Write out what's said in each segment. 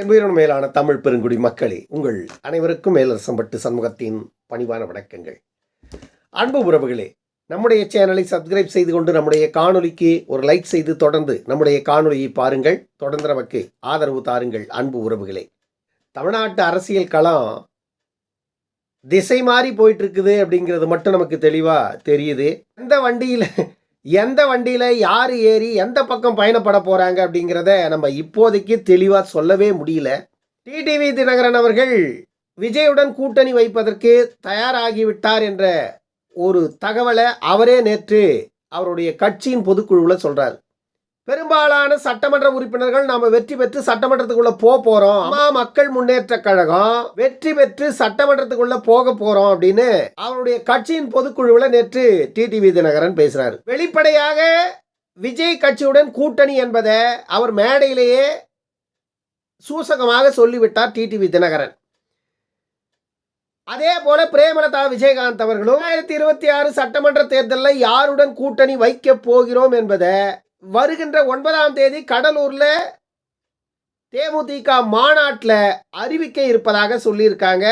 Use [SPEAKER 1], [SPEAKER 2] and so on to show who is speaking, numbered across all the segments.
[SPEAKER 1] என்புயிரின் மேலான தமிழ் பெருங்குடி மக்களே உங்கள் அனைவருக்கும் மேலரசம்பட்டு சண்முகத்தின் பணிவான வணக்கங்கள். அன்பு உறவுகளே நம்முடைய சேனலை சப்ஸ்கிரைப் செய்து கொண்டு நம்முடைய காணொலிக்கு ஒரு லைக் செய்து தொடர்ந்து நம்முடைய காணொலியை பாருங்கள். தொடர்ந்து நமக்கு ஆதரவு தாருங்கள் அன்பு உறவுகளே. தமிழ்நாட்டு அரசியல் களம் திசை மாறி போயிட்டு இருக்குது அப்படிங்கிறது மட்டும் நமக்கு தெளிவாக தெரியுது. எந்த வண்டியில் எந்த வண்டியில் யார் ஏறி எந்த பக்கம் பயணப்பட போகிறாங்க அப்படிங்கிறத நம்ம இப்போதைக்கு தெளிவாக சொல்லவே முடியல. டிடிவி தினகரன் அவர்கள் விஜயுடன் கூட்டணி வைப்பதற்கு தயாராகிவிட்டார் என்ற ஒரு தகவலை அவரே நேற்று அவருடைய கட்சியின் பொதுக்குழுவில் சொல்கிறார் பெரும்பாலான சட்டமன்ற உறுப்பினர்கள் நாம வெற்றி பெற்று சட்டமன்றத்துக்குள்ள போக போறோம். அம்மா மக்கள் முன்னேற்ற கழகம் வெற்றி பெற்று சட்டமன்றத்துக்குள்ள போக போறோம் அப்படின்னு அவருடைய கட்சியின் பொதுக்குழுவில் நேற்று டிடிவி தினகரன் பேசுறாரு. வெளிப்படையாக விஜய் கட்சியுடன் கூட்டணி என்பதை அவர் மேடையிலேயே சூசகமாக சொல்லிவிட்டார் டிடிவி தினகரன் அதே போல பிரேமலதா விஜயகாந்த் அவர்களும் ஆயிரத்தி இருபத்தி ஆறு சட்டமன்ற தேர்தலில் யாருடன் கூட்டணி வைக்க போகிறோம் என்பதை வருகின்ற ஒன்பதாம் தேதி கடலூரில் தேமுதிக மாநாட்டில் அறிவிக்க இருப்பதாக சொல்லியிருக்காங்க.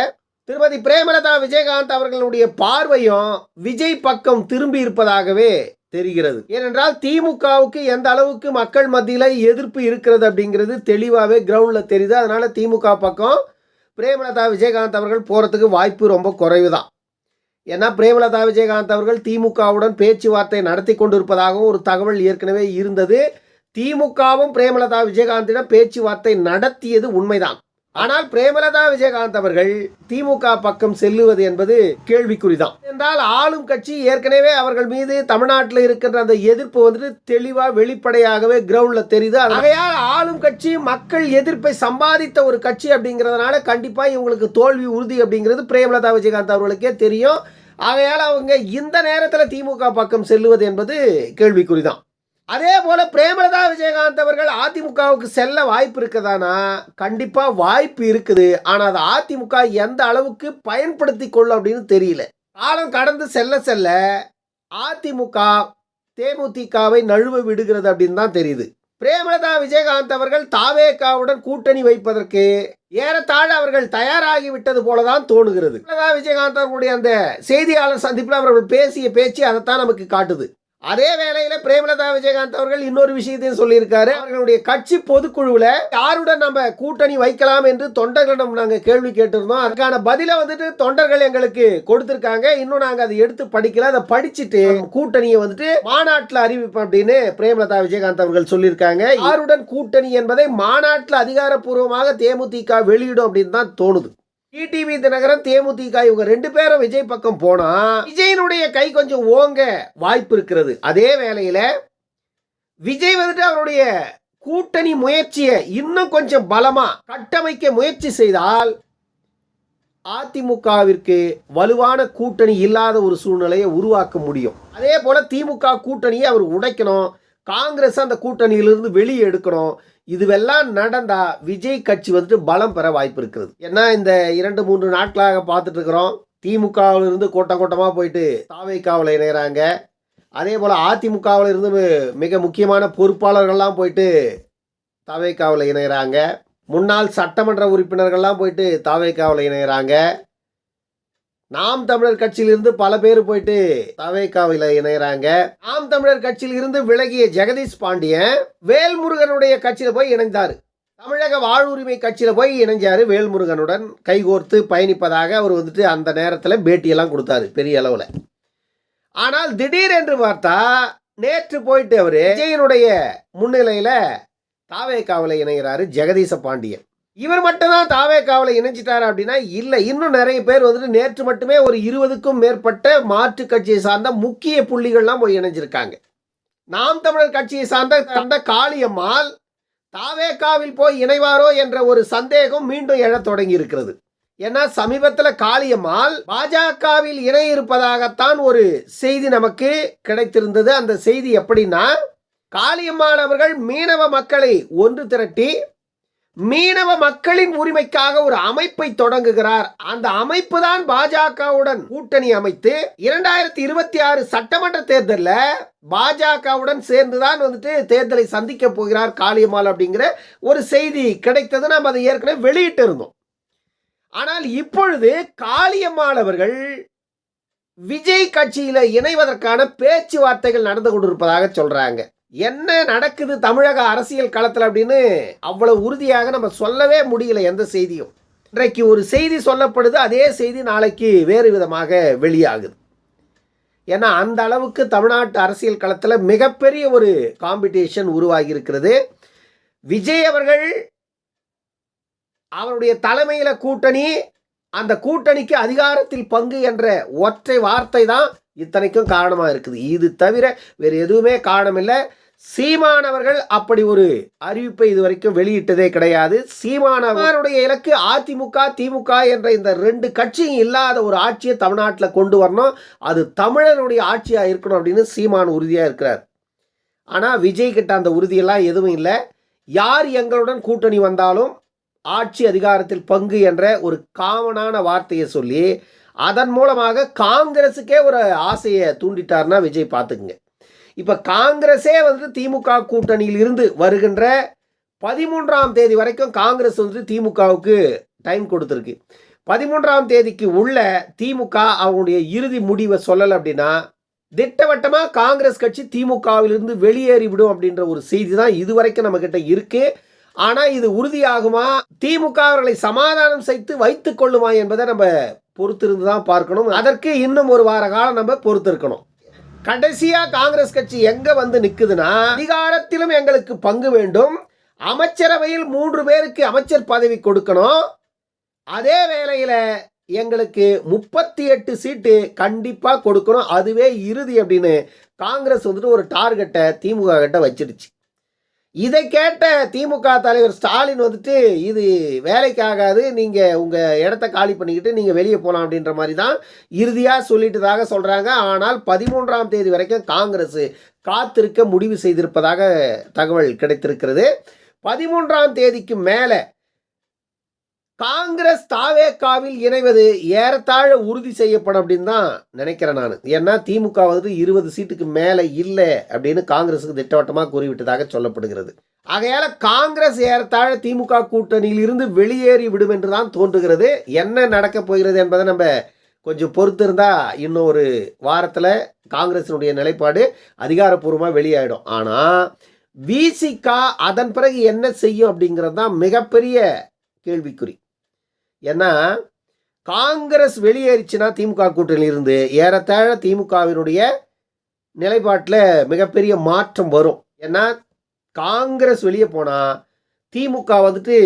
[SPEAKER 1] திருமதி பிரேமலதா விஜயகாந்த் அவர்களுடைய பார்வையும் விஜய் பக்கம் திரும்பி இருப்பதாகவே தெரிகிறது. ஏனென்றால் திமுகவுக்கு எந்த அளவுக்கு மக்கள் மத்தியில் எதிர்ப்பு இருக்கிறது அப்படிங்கிறது தெளிவாகவே கிரவுண்டில் தெரியுது. அதனால் திமுக பக்கம் பிரேமலதா விஜயகாந்த் அவர்கள் போகிறதுக்கு வாய்ப்பு ரொம்ப குறைவு தான் ஏன்னா பிரேமலதா விஜயகாந்த் அவர்கள் திமுகவுடன் பேச்சுவார்த்தை நடத்தி கொண்டிருப்பதாகவும் ஒரு தகவல் ஏற்கனவே இருந்தது. திமுகவும் பிரேமலதா விஜயகாந்திடம் பேச்சுவார்த்தை நடத்தியது உண்மைதான். ஆனால் பிரேமலதா விஜயகாந்த் அவர்கள் திமுக பக்கம் செல்லுவது என்பது கேள்விக்குறிதான். என்றால் ஆளும் கட்சி ஏற்கனவே அவர்கள் மீது தமிழ்நாட்டில் இருக்கின்ற அந்த எதிர்ப்பு வந்துட்டு தெளிவா வெளிப்படையாகவே கிரவுண்ட்ல தெரியுது. ஆகையால் ஆளும் கட்சி மக்கள் எதிர்ப்பை சம்பாதித்த ஒரு கட்சி அப்படிங்கிறதுனால கண்டிப்பா இவங்களுக்கு தோல்வி உறுதி அப்படிங்கிறது பிரேமலதா விஜயகாந்த் அவர்களுக்கே தெரியும். ஆகையால் அவங்க இந்த நேரத்தில் திமுக பக்கம் செல்லுவது என்பது கேள்விக்குறிதான். அதே போல பிரேமலதா விஜயகாந்த் அவர்கள் அதிமுகவுக்கு செல்ல வாய்ப்பு இருக்குதானா? கண்டிப்பா வாய்ப்பு இருக்குது. ஆனா அது அதிமுக எந்த அளவுக்கு பயன்படுத்தி கொள்ளும் அப்படின்னு தெரியல. காலம் கடந்து செல்ல செல்ல அதிமுக தேமுதிகவை நழுவ விடுகிறது அப்படின்னு தான் தெரியுது. பிரேமலதா விஜயகாந்த் அவர்கள் தாவேகாவுடன் கூட்டணி வைப்பதற்கு ஏறத்தாழ அவர்கள் தயாராகி விட்டது போலதான் தோணுகிறது. பிரேமலதா விஜயகாந்த் அவர்களுடைய அந்த செய்தியாளர் சந்திப்பில் அவர்கள் பேசிய பேச்சு அதைத்தான் நமக்கு காட்டுது. அதே வேளையில பிரேமலதா விஜயகாந்த் அவர்கள் இன்னொரு விஷயத்தையும் சொல்லியிருக்காரு. அவர்களுடைய கட்சி பொதுக்குழுவில் யாருடன் நம்ம கூட்டணி வைக்கலாம் என்று தொண்டர்களிடம் நாங்கள் கேள்வி கேட்டிருந்தோம். அதுக்கான பதிலை வந்துட்டு தொண்டர்கள் எங்களுக்கு கொடுத்திருக்காங்க. இன்னும் நாங்கள் அதை எடுத்து படிக்கல. அதை படிச்சுட்டு கூட்டணியை வந்துட்டு மாநாட்டில் அறிவிப்போம் அப்படின்னு பிரேமலதா விஜயகாந்த் அவர்கள் சொல்லியிருக்காங்க. யாருடன் கூட்டணி என்பதை மாநாட்டில் அதிகாரப்பூர்வமாக தேமுதிக வெளியிடும் அப்படின்னு தான் தோணுது. டிடிவி தினகரன் தேமுதிக இவங்க ரெண்டு பேரும் விஜய் பக்கம் போனா விஜயனுடைய கை கொஞ்சம் ஓங்க வாய்ப்பு இருக்கிறது. அதே வேளையில விஜய் வந்துட்டு அவருடைய கூட்டணி முயற்சியை இன்னும் கொஞ்சம் பலமா கட்டமைக்க முயற்சி செய்தால் அதிமுகவிற்கு வலுவான கூட்டணி இல்லாத ஒரு சூழ்நிலையை உருவாக்க முடியும். அதே போல திமுக கூட்டணியை அவர் உடைக்கணும். காங்கிரஸ் அந்த கூட்டணியிலிருந்து வெளியே எடுக்கணும். இதுவெல்லாம் நடந்தா விஜய் கட்சி வந்துட்டு பலம் பெற வாய்ப்பு இருக்கிறது. ஏன்னா இந்த இரண்டு மூன்று நாட்களாக பார்த்துட்டு இருக்கிறோம். திமுகவில் இருந்து கூட்டம் கூட்டமாக போயிட்டு தாவைக்காவில் இணைகிறாங்க அதே போல் அதிமுகவில் இருந்து மிக முக்கியமான பொறுப்பாளர்கள்லாம் போயிட்டு தாவைக்காவில் இணைகிறாங்க முன்னாள் சட்டமன்ற உறுப்பினர்கள்லாம் போயிட்டு தாவைக்காவில் இணைகிறாங்க நாம் தமிழர் கட்சியிலிருந்து பல பேர் போயிட்டு தவேக்காவில் இணைகிறாங்க நாம் தமிழர் கட்சியில் இருந்து விலகிய ஜெகதீஷ் பாண்டியன் வேல்முருகனுடைய கட்சியில போய் இணைந்தார். தமிழக வாழ்வுரிமை கட்சியில போய் இணைஞ்சாரு வேல்முருகனுடன். கைகோர்த்து பயணிப்பதாக அவர் வந்துட்டு அந்த நேரத்தில் பேட்டியெல்லாம் கொடுத்தாரு பெரிய அளவில். ஆனால் திடீர் என்று பார்த்தா நேற்று போயிட்டு அவர் விஜயனுடைய முன்னிலையில் தாவேக்காவில் இணைகிறாரு ஜெகதீச பாண்டியன். இவர் மட்டும்தான் காவலை இணைஞ்சிட்டார் அப்படின்னா இல்லை. இன்னும் நிறைய பேர் வந்துட்டு நேற்று மட்டுமே ஒரு இருபதுக்கும் மேற்பட்ட மாற்று கட்சியை சார்ந்த முக்கிய புள்ளிகள்லாம் போய் இணைஞ்சிருக்காங்க. நாம் தமிழர் கட்சியை சார்ந்த தந்த காளியம்மாள் தாவேக்காவில் போய் இணைவாரோ என்ற ஒரு சந்தேகம் மீண்டும் எழத் தொடங்கி இருக்கிறது ஏன்னா சமீபத்தில் காளியம்மாள் பாஜகவில் இணை இருப்பதாகத்தான் ஒரு செய்தி நமக்கு கிடைத்திருந்தது. அந்த செய்தி எப்படின்னா காளியம்மாள் அவர்கள் மீனவ மக்களை ஒன்று திரட்டி மீனவ மக்களின் உரிமைக்காக ஒரு அமைப்பை தொடங்குகிறார். அந்த அமைப்பு தான் பாஜகவுடன் கூட்டணி அமைத்து இரண்டாயிரத்தி இருபத்தி ஆறு சட்டமன்ற தேர்தலில் பாஜகவுடன் சேர்ந்துதான் வந்துட்டு தேர்தலை சந்திக்க போகிறார் காளியம்மாள் அப்படிங்கிற ஒரு செய்தி கிடைத்தது. நாம் அதை ஏற்கனவே வெளியிட்டு இருந்தோம். ஆனால் இப்பொழுது காளியம்மாள் அவர்கள் விஜய் கட்சியில் இணைவதற்கான பேச்சுவார்த்தைகள் நடந்து கொண்டிருப்பதாக சொல்றாங்க. என்ன நடக்குது தமிழக அரசியல் களத்தில் அப்படின்னு அவ்வளவு உறுதியாக நம்ம சொல்லவே முடியல எந்த செய்தியும். இன்றைக்கு ஒரு செய்தி சொல்லப்படுது அதே செய்தி நாளைக்கு வேறு விதமாக வெளியாகுது. ஏன்னா அந்த அளவுக்கு தமிழ்நாட்டு அரசியல் களத்தில் மிகப்பெரிய ஒரு காம்படிஷன் உருவாகி இருக்கிறது விஜய் அவர்கள் அவருடைய தலைமையில் கூட்டணி அந்த கூட்டணிக்கு அதிகாரத்தில் பங்கு என்ற ஒற்றை வார்த்தை தான் இத்தனைக்கும் காரணமாக இருக்குது. இது தவிர வேறு எதுவுமே காரணம் இல்லை சீமானவர்கள் அப்படி ஒரு அறிவிப்பை இதுவரைக்கும் வெளியிட்டதே கிடையாது. சீமானவருடைய இலக்கு அதிமுக திமுக என்ற இந்த ரெண்டு கட்சியும் இல்லாத ஒரு ஆட்சியை தமிழ்நாட்டில் கொண்டு வரணும். அது தமிழருடைய ஆட்சியாக இருக்கணும் அப்படின்னு சீமான் உறுதியாக இருக்கிறார். ஆனால் விஜய் கிட்ட அந்த உறுதியெல்லாம் எதுவும் இல்லை. யார் எங்களுடன் கூட்டணி வந்தாலும் ஆட்சி அதிகாரத்தில் பங்கு என்ற ஒரு காமனான வார்த்தையை சொல்லி அதன் மூலமாக காங்கிரஸுக்கே ஒரு ஆசையை தூண்டிட்டார்னா விஜய் பார்த்துக்குங்க. இப்போ காங்கிரஸே வந்து திமுக கூட்டணியில் இருந்து வருகின்ற பதிமூன்றாம் தேதி வரைக்கும் காங்கிரஸ் வந்து திமுகவுக்கு டைம் கொடுத்துருக்கு. பதிமூன்றாம் தேதிக்கு உள்ள திமுக அவங்களுடைய இறுதி முடிவை சொல்லலை அப்படின்னா திட்டவட்டமாக காங்கிரஸ் கட்சி திமுகவிலிருந்து வெளியேறி விடும் அப்படின்ற ஒரு செய்தி தான் இதுவரைக்கும் நம்மக்கிட்ட இருக்குது ஆனால் இது உறுதியாகுமா? திமுக அவர்களை சமாதானம் செய்து வைத்து கொள்ளுமா என்பதை நம்ம பொறுத்திருந்து தான் பார்க்கணும். அதற்கு இன்னும் ஒரு வார காலம் நம்ம பொறுத்திருக்கணும். கடைசியா காங்கிரஸ் கட்சி எங்க வந்து நிக்குதுன்னா அதிகாரத்திலும் எங்களுக்கு பங்கு வேண்டும். அமைச்சரவையில் மூன்று பேருக்கு அமைச்சர் பதவி கொடுக்கணும். அதே வேளையில எங்களுக்கு முப்பத்தி எட்டு சீட்டு கண்டிப்பாக கொடுக்கணும். அதுவே இறுதி அப்படின்னு காங்கிரஸ் வந்துட்டு ஒரு டார்கெட்டை திமுக கிட்ட வச்சிருச்சு. இதை கேட்ட திமுக தலைவர் ஸ்டாலின் வந்துட்டு இது வேலைக்கு ஆகாது நீங்கள் உங்கள் இடத்த காலி பண்ணிக்கிட்டு நீங்கள் வெளியே போகலாம் அப்படின்ற மாதிரி தான் இறுதியாக சொல்லிட்டதாக சொல்கிறாங்க ஆனால் பதிமூன்றாம் தேதி வரைக்கும் காங்கிரஸ் காத்திருக்க முடிவு செய்திருப்பதாக தகவல் கிடைத்திருக்கிறது. பதிமூன்றாம் தேதிக்கு மேலே காங்கிரஸ் தாவேக்காவில் இணைவது ஏறத்தாழ உறுதி செய்யப்படும் அப்படின்னு தான் நினைக்கிறேன் நான். ஏன்னா திமுக வந்து இருபது சீட்டுக்கு மேலே இல்லை அப்படின்னு காங்கிரஸுக்கு திட்டவட்டமாக கூறிவிட்டதாக சொல்லப்படுகிறது. ஆகையால் காங்கிரஸ் ஏறத்தாழ திமுக கூட்டணியில் இருந்து வெளியேறி விடும் என்று தான் தோன்றுகிறது. என்ன நடக்கப் போகிறது என்பதை நம்ம கொஞ்சம் பொறுத்திருந்தா இன்னும் ஒரு வாரத்தில் காங்கிரஸினுடைய நிலைப்பாடு அதிகாரப்பூர்வமாக வெளியாயிடும். ஆனால் விசிகா அதன் பிறகு என்ன செய்யும் அப்படிங்கிறது தான் மிகப்பெரிய கேள்விக்குறி. ஏன்னா காங்கிரஸ் வெளியேறிச்சுன்னா திமுக கூட்டணியில் இருந்து ஏறத்தாழ திமுகவினுடைய நிலைப்பாட்டில் மிகப்பெரிய மாற்றம் வரும். ஏன்னா காங்கிரஸ் வெளியே போனால் திமுக வந்துட்டு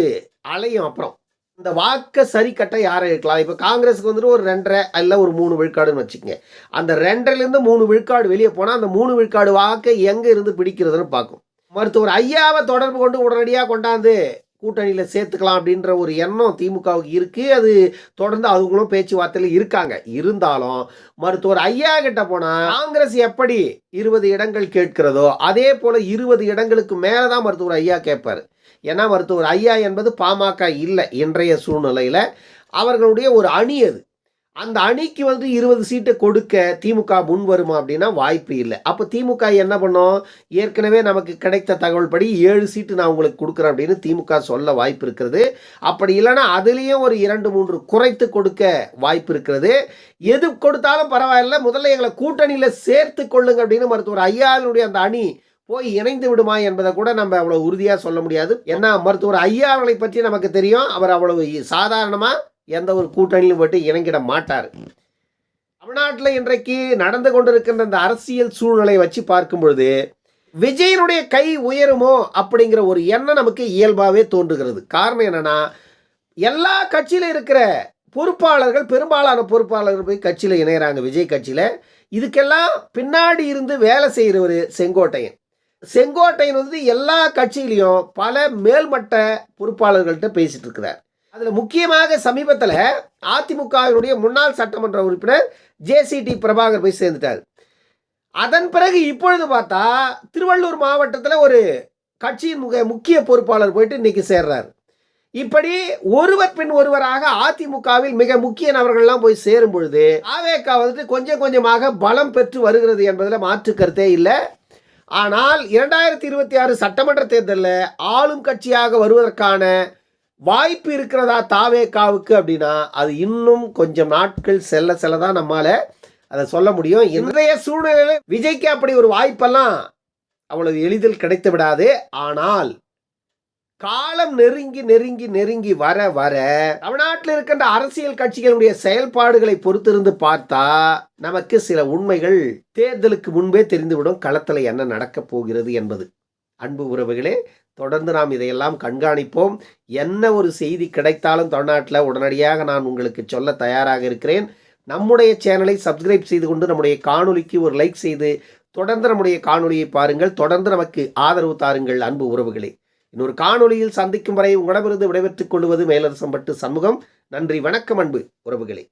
[SPEAKER 1] அலையும் அப்புறம். இந்த வாக்கை சரி கட்ட யாரை இருக்கலாம்? இப்போ காங்கிரஸுக்கு வந்துட்டு ஒரு ரெண்டரை அல்ல ஒரு மூணு விழுக்காடுன்னு வச்சுக்கோங்க. அந்த ரெண்டரைலேருந்து மூணு விழுக்காடு வெளியே போனால் அந்த மூணு விழுக்காடு வாக்கை எங்கே இருந்து பிடிக்கிறதுன்னு பார்க்கும். மருத்துவர் ஐயாவை தொடர்பு கொண்டு உடனடியாக கொண்டாந்து கூட்டணியில் சேர்த்துக்கலாம் அப்படின்ற ஒரு எண்ணம் திமுகவுக்கு இருக்குது அது தொடர்ந்து அவங்களும் பேச்சுவார்த்தையில் இருக்காங்க. இருந்தாலும் மருத்துவர் ஐயா கிட்ட போனால் காங்கிரஸ் எப்படி இருபது இடங்கள் கேட்கிறதோ அதே போல் இருபது இடங்களுக்கு மேலே தான் மருத்துவர் ஐயா கேட்பார். ஏன்னா மருத்துவர் ஐயா என்பது பாமக இல்லை இன்றைய சூழ்நிலையில். அவர்களுடைய ஒரு அணி அது. அந்த அணிக்கு வந்து இருபது சீட்டை கொடுக்க திமுக முன் வருமா அப்படின்னா வாய்ப்பு இல்லை. அப்போ திமுக என்ன பண்ணும்? ஏற்கனவே நமக்கு கிடைத்த தகவல் படி ஏழு சீட்டு நான் உங்களுக்கு கொடுக்குறேன் அப்படின்னு திமுக சொல்ல வாய்ப்பு இருக்கிறது. அப்படி இல்லைன்னா அதுலேயும் ஒரு இரண்டு மூன்று குறைத்து கொடுக்க வாய்ப்பு இருக்கிறது. எது கொடுத்தாலும் பரவாயில்ல. முதல்ல எங்களை கூட்டணியில் சேர்த்து கொள்ளுங்க அப்படின்னு மருத்துவர் ஐயாவினுடைய அந்த அணி போய் இணைந்து விடுமா என்பதை கூட நம்ம அவ்வளோ உறுதியாக சொல்ல முடியாது. ஏன்னா மருத்துவர் ஐயா அவர்களை பற்றி நமக்கு தெரியும். அவர் அவ்வளவு சாதாரணமாக எந்த ஒரு கூட்டணியிலும் போட்டு இணங்கிட மாட்டார். தமிழ்நாட்டில் இன்றைக்கு நடந்து கொண்டிருக்கின்ற இந்த அரசியல் சூழ்நிலை வச்சு பார்க்கும் பொழுது விஜயனுடைய கை உயருமோ அப்படிங்கிற ஒரு எண்ணம் நமக்கு இயல்பாகவே தோன்றுகிறது. காரணம் என்னென்னா எல்லா கட்சியில் இருக்கிற பொறுப்பாளர்கள் பெரும்பாலான பொறுப்பாளர்கள் போய் கட்சியில் இணைகிறாங்க விஜய் கட்சியில். இதுக்கெல்லாம் பின்னாடி இருந்து வேலை செய்கிறவர் செங்கோட்டையன். செங்கோட்டையன் வந்து எல்லா கட்சியிலையும் பல மேல்மட்ட பொறுப்பாளர்கள்ட்ட பேசிகிட்டு இருக்கிறார். அதில் முக்கியமாக சமீபத்தில் அதிமுகவினுடைய முன்னாள் சட்டமன்ற உறுப்பினர் ஜேசிடி பிரபாகர் போய் சேர்ந்துட்டார். அதன் பிறகு இப்பொழுது பார்த்தா திருவள்ளூர் மாவட்டத்தில் ஒரு கட்சியின் முக முக்கிய பொறுப்பாளர் போயிட்டு இன்னைக்கு சேர்றார். இப்படி ஒருவர் பின் ஒருவராக அதிமுகவில் மிக முக்கிய நபர்கள்லாம் போய் சேரும் பொழுது ஆவேகா வந்துட்டு கொஞ்சம் கொஞ்சமாக பலம் பெற்று வருகிறது என்பதில் மாற்று கருத்தே இல்லை. ஆனால் இரண்டாயிரத்தி இருபத்தி ஆறு சட்டமன்ற தேர்தலில் ஆளும் கட்சியாக வருவதற்கான வாய்ப்பு இருக்கிறதா தாவேக்காவுக்கு அப்படின்னா அது இன்னும் கொஞ்சம் நாட்கள் செல்ல செல்ல தான் நம்மால அதை சொல்ல முடியும். இன்றைய சூழ்நிலையில் விஜய்க்கு அப்படி ஒரு வாய்ப்பெல்லாம் அவ்வளவு எளிதில் கிடைத்து விடாது ஆனால் காலம் நெருங்கி நெருங்கி நெருங்கி வர வர தமிழ்நாட்டில் இருக்கின்ற அரசியல் கட்சிகளுடைய செயல்பாடுகளை பொறுத்திருந்து பார்த்தா நமக்கு சில உண்மைகள் தேர்தலுக்கு முன்பே தெரிந்துவிடும். களத்தில் என்ன நடக்கப் போகிறது என்பது. அன்பு உறவுகளே தொடர்ந்து நாம் இதையெல்லாம் கண்காணிப்போம். என்ன ஒரு செய்தி கிடைத்தாலும் தமிழ்நாட்டில் உடனடியாக நான் உங்களுக்கு சொல்ல தயாராக இருக்கிறேன். நம்முடைய சேனலை சப்ஸ்கிரைப் செய்து கொண்டு நம்முடைய காணொலிக்கு ஒரு லைக் செய்து தொடர்ந்து நம்முடைய காணொலியை பாருங்கள். தொடர்ந்து நமக்கு ஆதரவு தாருங்கள் அன்பு உறவுகளே. இன்னொரு காணொலியில் சந்திக்கும் வரை உங்களிடமிருந்து விடைபெற்றுக் கொள்வது மேலரசம்பட்டு சண்முகம். நன்றி வணக்கம் அன்பு உறவுகளே.